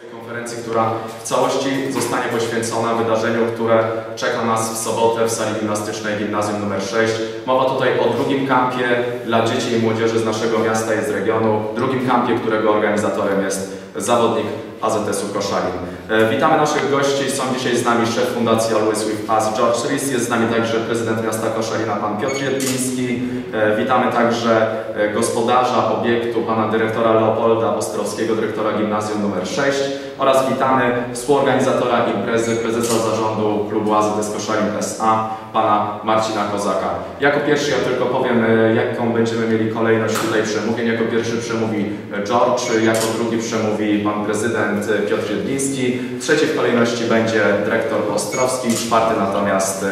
tej konferencji, która w całości zostanie poświęcona wydarzeniu, które czeka nas w sobotę w sali gimnastycznej Gimnazjum nr 6. Mowa tutaj o drugim kampie dla dzieci i młodzieży z naszego miasta i z regionu. Drugim kampie, którego organizatorem jest zawodnik AZS-u Koszalin. E, Witamy naszych gości. Są dzisiaj z nami szef Fundacji Always With Us George Rees. Jest z nami także prezydent miasta Koszalina pan Piotr Jedliński. E, Witamy także e, gospodarza obiektu pana dyrektora Leopolda Ostrowskiego, dyrektora Gimnazjum nr 6 oraz witamy współorganizatora imprezy, prezesa zarządu klubu AZS Koszalin S.A. pana Marcina Kozaka. Jako pierwszy ja tylko powiem, e, jaką będziemy mieli kolejność tutaj przemówień. Jako pierwszy przemówi e, George, jako drugi przemówi pan prezydent e, Piotr Jedliński, trzeci w kolejności będzie dyrektor Ostrowski, czwarty natomiast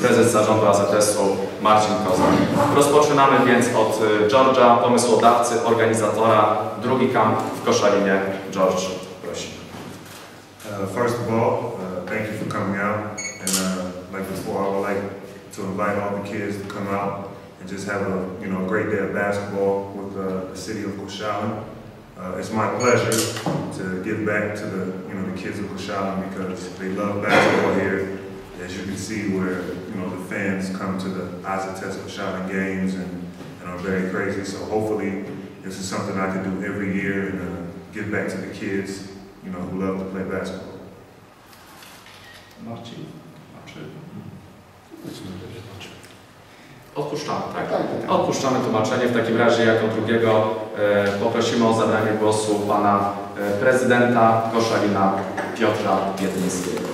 prezes zarządu AZS-u Marcin Kozak. Rozpoczynamy więc od George'a, pomysłodawcy, organizatora, drugi kamp w Koszalinie. George. Uh, first of all, uh, thank you for coming out. And uh, like before, I would like to invite all the kids to come out and just have a you know great day of basketball with uh, the city of Coshawin. Uh, it's my pleasure to give back to the you know the kids of Coshawin because they love basketball here. As you can see, where you know the fans come to the Azates Coshawin games and, and are very crazy. So hopefully, this is something I can do every year and uh, give back to the kids you know, who love to play basketball. Marcin? Odpuszczamy, tak? Odpuszczamy tłumaczenie. W takim razie jako drugiego e, poprosimy o zabranie głosu pana e, prezydenta Koszalina Piotra Jedlińskiego.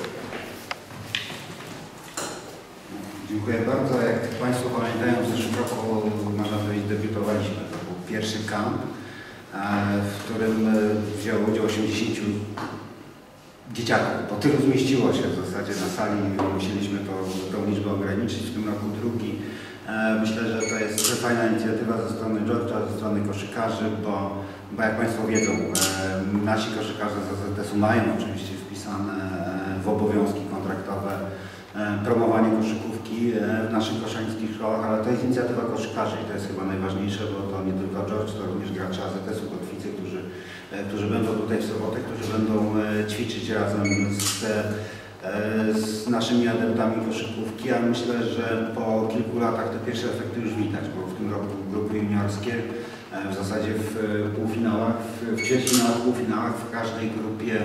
Dziękuję bardzo. Jak Państwo pamiętają, w zeszłym roku, można powiedzieć, debiutowaliśmy. To był pierwszy kamp, w którym e, wzięło udział 80 dzieciaków. Bo tylu zmieściło się w zasadzie na sali. Musieliśmy to, tą liczbę ograniczyć. W tym roku drugi. E, Myślę, że to jest fajna inicjatywa ze strony George'a, ze strony koszykarzy, bo, bo jak Państwo wiedzą, e, nasi koszykarze z AZS-u mają oczywiście wpisane e, w obowiązki kontraktowe e, promowanie koszykówki e, w naszych koszańskich szkołach, ale to jest inicjatywa koszykarzy i to jest chyba najważniejsze, bo to nie tylko George, to również gracze AZS-u Kotwicy, którzy, e, którzy będą tutaj w sobotę, którzy będą e, ćwiczyć razem z, z naszymi adeptami koszykówki, a myślę, że po kilku latach te pierwsze efekty już widać, bo w tym roku grupy juniorskie w zasadzie w półfinałach, w, ćwierćfinałach, półfinałach w każdej grupie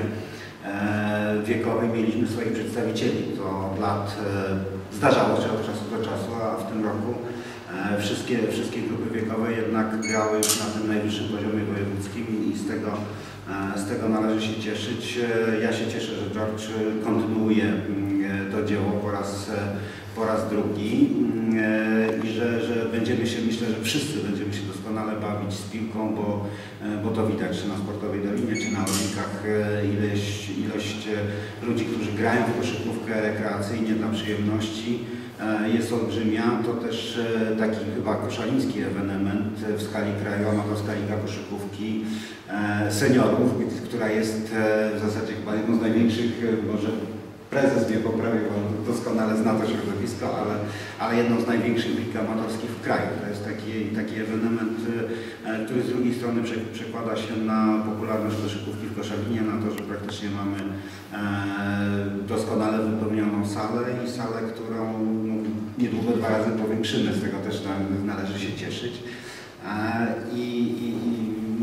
wiekowej mieliśmy swoich przedstawicieli. To od lat e, zdarzało się od czasu do czasu, a w tym roku e, wszystkie, wszystkie grupy wiekowe jednak grały już na tym najwyższym poziomie wojewódzkim i z tego, e, z tego należy się cieszyć. E, Ja się cieszę, że George kontynuuje mm, to dzieło po raz, e, po raz drugi e, i że, że będziemy się, myślę, że wszyscy będziemy się doskonale bawić z piłką, bo, e, bo to widać, czy na Sportowej Dolinie, czy na Olimpikach e, ilość, ilość e, ludzi, którzy grają w koszykówkę rekreacyjnie dla przyjemności e, jest olbrzymia. To też e, taki chyba koszaliński ewenement e, w skali kraju, amatorska liga koszykówki e, seniorów, która jest e, w zasadzie chyba jedną z największych, e, może prezes mnie poprawił, on doskonale zna to środowisko, ale, ale jedną z największych lig amatorskich w kraju. To jest taki, taki ewenement, e, który z drugiej strony prze, przekłada się na popularność koszykówki w Koszalinie, na to, że praktycznie mamy e, doskonale wypełnioną salę i salę, którą no, niedługo dwa razy powiększymy, z tego też należy się cieszyć. E, I, i,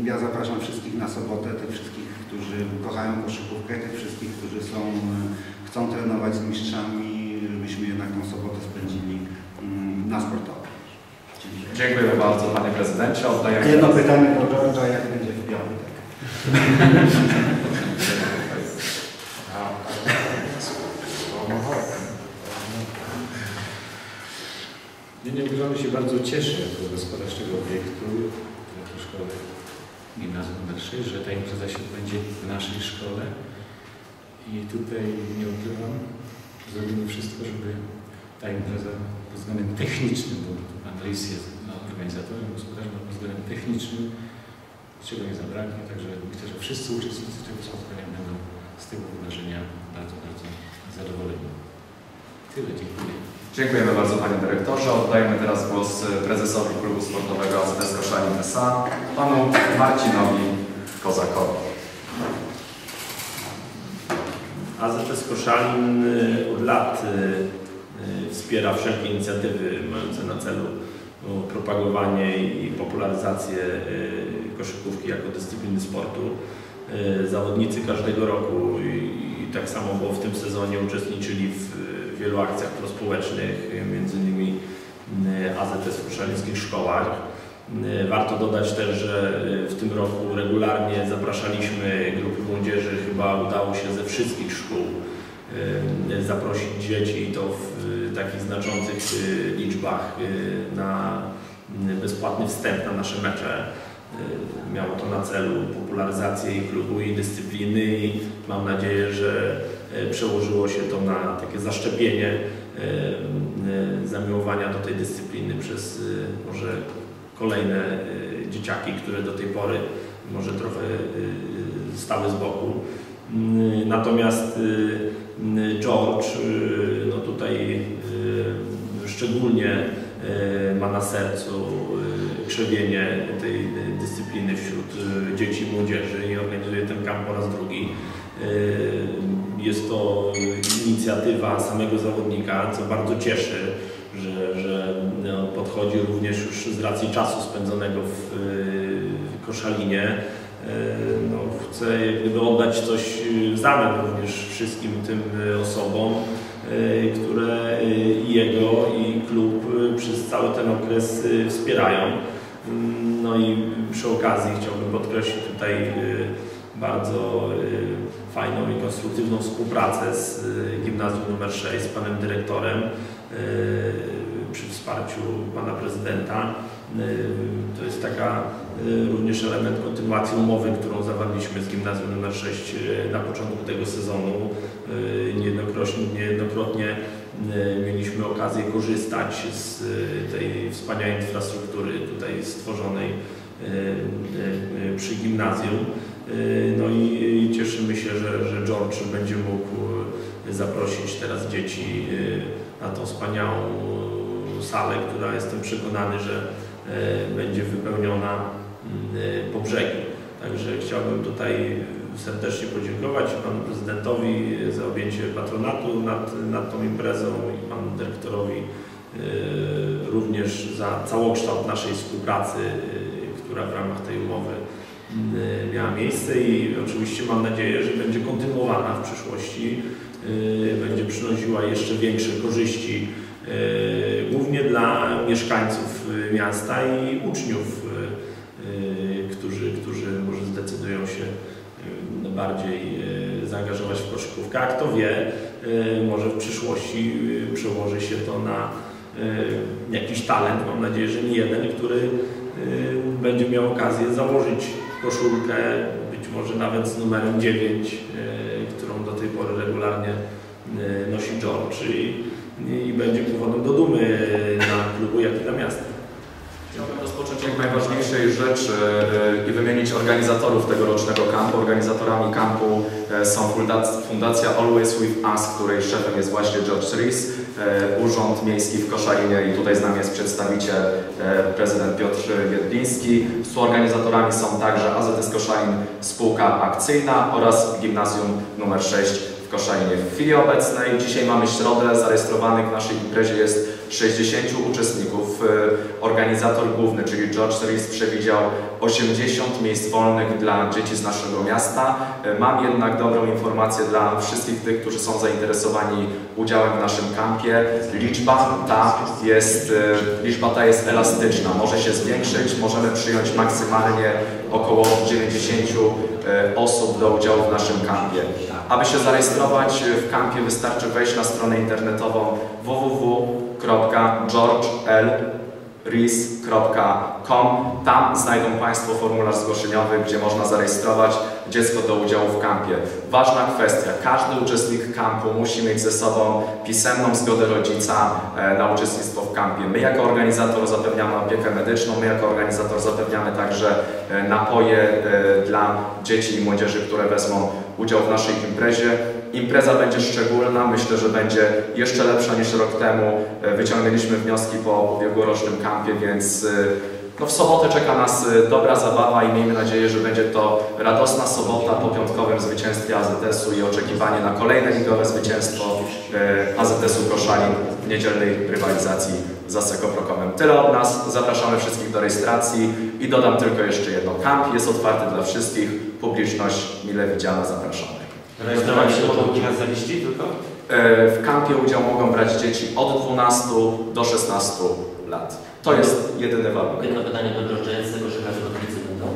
I ja zapraszam wszystkich na sobotę, tych wszystkich, którzy kochają koszykówkę, tych wszystkich, którzy są, e, chcą trenować z mistrzami, żebyśmy jednak tą sobotę spędzili mm, na sportowo. Dziękuję. Dziękujemy bardzo panie prezydencie. Oddajemy Jedno pytanie do George'a, jak będzie w piątek? Nie, nie ukrywamy się bardzo cieszę jako gospodarz tego obiektu, jako szkoły gimnazjum nr 6, że ta impreza się odbędzie w naszej szkole. I tutaj nie ukrywam, zrobimy wszystko, żeby ta impreza pod względem technicznym, bo pan Rys jest organizatorem, pod względem technicznym, czego nie zabraknie, także myślę, że wszyscy uczestnicy tego spotkania będą z tego wydarzenia bardzo, bardzo zadowoleni. Tyle, dziękuję. Dziękujemy bardzo panie dyrektorze. Oddajemy teraz głos e, prezesowi klubu sportowego AZS Koszalin S.A. panu Marcinowi Kozakowi. AZS Koszalin y, od lat y, y, wspiera wszelkie inicjatywy mające na celu no, propagowanie i popularyzację y, koszykówki jako dyscypliny sportu. Y, Zawodnicy każdego roku i tak samo było w tym sezonie uczestniczyli w y, wielu akcjach prospołecznych, y, między innymi y, AZS w koszalińskich szkołach. Y, Warto dodać też, że w tym roku regularnie zapraszaliśmy grupy młodzieży, chyba udało się ze wszystkich szkół zaprosić dzieci i to w takich znaczących liczbach na bezpłatny wstęp na nasze mecze. Y, Miało to na celu popularyzację i klubu i dyscypliny i mam nadzieję, że y, przełożyło się to na takie zaszczepienie y, zamiłowania do tej dyscypliny przez może kolejne dzieciaki, które do tej pory może trochę stały z boku. Natomiast George no tutaj szczególnie ma na sercu y, krzewienie tej y, dyscypliny wśród y, dzieci i młodzieży i organizuje ten kamp po raz drugi. Y, Jest to inicjatywa samego zawodnika, co bardzo cieszy, że, że no, podchodzi również już z racji czasu spędzonego w, y, Koszalinie. Y, No, chcę oddać coś w zamian również wszystkim tym y, osobom, y, które y, i jego i klub y, przez cały ten okres y, wspierają. Mm, No i przy okazji chciałbym podkreślić tutaj y, bardzo y, fajną i konstruktywną współpracę z y, gimnazjum nr 6, z panem dyrektorem y, wsparciu pana prezydenta. Y, To jest taka y, również element kontynuacji umowy, którą zawarliśmy z gimnazjum nr 6 y, na początku tego sezonu. Niejednokrotnie, mieliśmy okazję korzystać z tej wspaniałej infrastruktury tutaj stworzonej przy gimnazjum. No i cieszymy się, że, że George będzie mógł zaprosić teraz dzieci na tą wspaniałą salę, która jestem przekonany, że y, będzie wypełniona y, po brzegi. Także chciałbym tutaj serdecznie podziękować panu prezydentowi za objęcie patronatu nad, nad tą imprezą i panu dyrektorowi y, również za całokształt naszej współpracy, która w ramach tej umowy y, miała miejsce i oczywiście mam nadzieję, że będzie kontynuowana w przyszłości, będzie przynosiła jeszcze większe korzyści głównie dla mieszkańców y, miasta i uczniów, y, którzy, którzy może zdecydują się y, bardziej zaangażować w koszykówkę. A kto wie, może w przyszłości przełoży się to na jakiś talent, mam nadzieję, że nie jeden, który będzie miał okazję założyć koszulkę, być może nawet z numerem 9, y, którą do tej pory regularnie nosi George i, i będzie powodem do dumy dla klubu, jak i dla miasta. Chciałbym rozpocząć od najważniejszej rzeczy e, i wymienić organizatorów tegorocznego kampu. Organizatorami kampu e, są fundac- Fundacja Always With Us, której szefem jest właśnie George Rees, e, Urząd Miejski w Koszalinie i tutaj z nami jest przedstawiciel e, prezydent Piotr Wiedliński. Współorganizatorami są także AZS Koszalin Spółka Akcyjna oraz Gimnazjum nr 6 w Koszalinie. W chwili obecnej, dzisiaj mamy środę, zarejestrowanych w naszej imprezie jest 60 uczestników. E, Organizator główny, czyli George Rees przewidział 80 miejsc wolnych dla dzieci z naszego miasta. E, Mam jednak dobrą informację dla wszystkich tych, którzy są zainteresowani udziałem w naszym kampie. Liczba ta jest, e, liczba ta jest elastyczna, może się zwiększyć, możemy przyjąć maksymalnie około 90 e, osób do udziału w naszym kampie. Aby się zarejestrować w kampie wystarczy wejść na stronę internetową www.georgeelris.com. Tam znajdą Państwo formularz zgłoszeniowy, gdzie można zarejestrować dziecko do udziału w kampie. Ważna kwestia, każdy uczestnik kampu musi mieć ze sobą pisemną zgodę rodzica e, na uczestnictwo w kampie. My jako organizator zapewniamy opiekę medyczną, my jako organizator zapewniamy także e, napoje e, dla dzieci i młodzieży, które wezmą udział w naszej imprezie. Impreza będzie szczególna, myślę, że będzie jeszcze lepsza niż rok temu. E, Wyciągnęliśmy wnioski po ubiegłorocznym kampie, więc e, No w sobotę czeka nas y, dobra zabawa i miejmy nadzieję, że będzie to radosna sobota po piątkowym zwycięstwie AZS-u i oczekiwanie na kolejne ligowe zwycięstwo AZS-u Koszalin w niedzielnej rywalizacji z Asseco Prokomem. Tyle od nas. Zapraszamy wszystkich do rejestracji i dodam tylko jeszcze jedno. Kamp jest otwarty dla wszystkich. Publiczność mile widziana. Zapraszamy. Rejestrować się mogą gimnazjaliści tylko? E, W kampie udział mogą brać dzieci od 12 do 16 lat. To jest jedyny warunek. Jedno pytanie do drożdżającego koszykarzy Katowicy będą.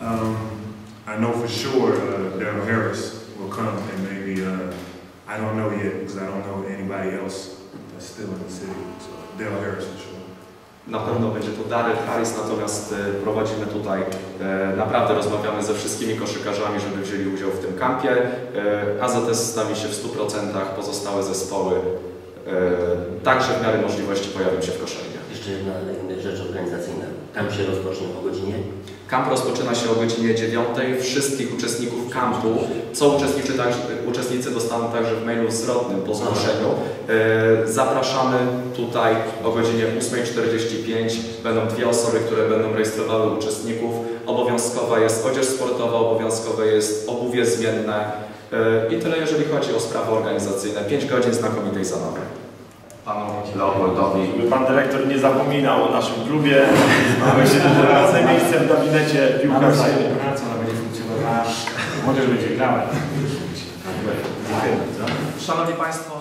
Um, I know for sure uh, Daryl Harris will come and maybe, uh, I don't know yet because I don't know anybody else that's still in the city. So Daryl Harris for sure. Na pewno będzie to Daryl Harris, natomiast e, prowadzimy tutaj, e, naprawdę rozmawiamy ze wszystkimi koszykarzami, żeby wzięli udział w tym kampie. E, AZS stawi się w 100%, pozostałe zespoły także w miarę możliwości pojawią się w Koszalinie. Jeszcze jedna rzecz organizacyjna. Tam się rozpocznie o godzinie. Kamp rozpoczyna się o godzinie 9. Wszystkich uczestników kampu, co uczestniczy także, uczestnicy dostaną także w mailu zwrotnym po zgłoszeniu. E, Zapraszamy tutaj o godzinie 8.45. Będą dwie osoby, które będą rejestrowały uczestników. Obowiązkowa jest odzież sportowa, obowiązkowe jest obuwie zmienne. E, I tyle, jeżeli chodzi o sprawy organizacyjne. 5 godzin znakomitej zabawy. Panu Leopoldowi Żeby pan dyrektor nie zapominał o naszym klubie. Myślę, że ważne miejsce w gabinecie Mamy piłkarza. sobie pracę, ona będzie funkcjonowała, młodzież będzie grała. Dziękuję. Szanowni Państwo,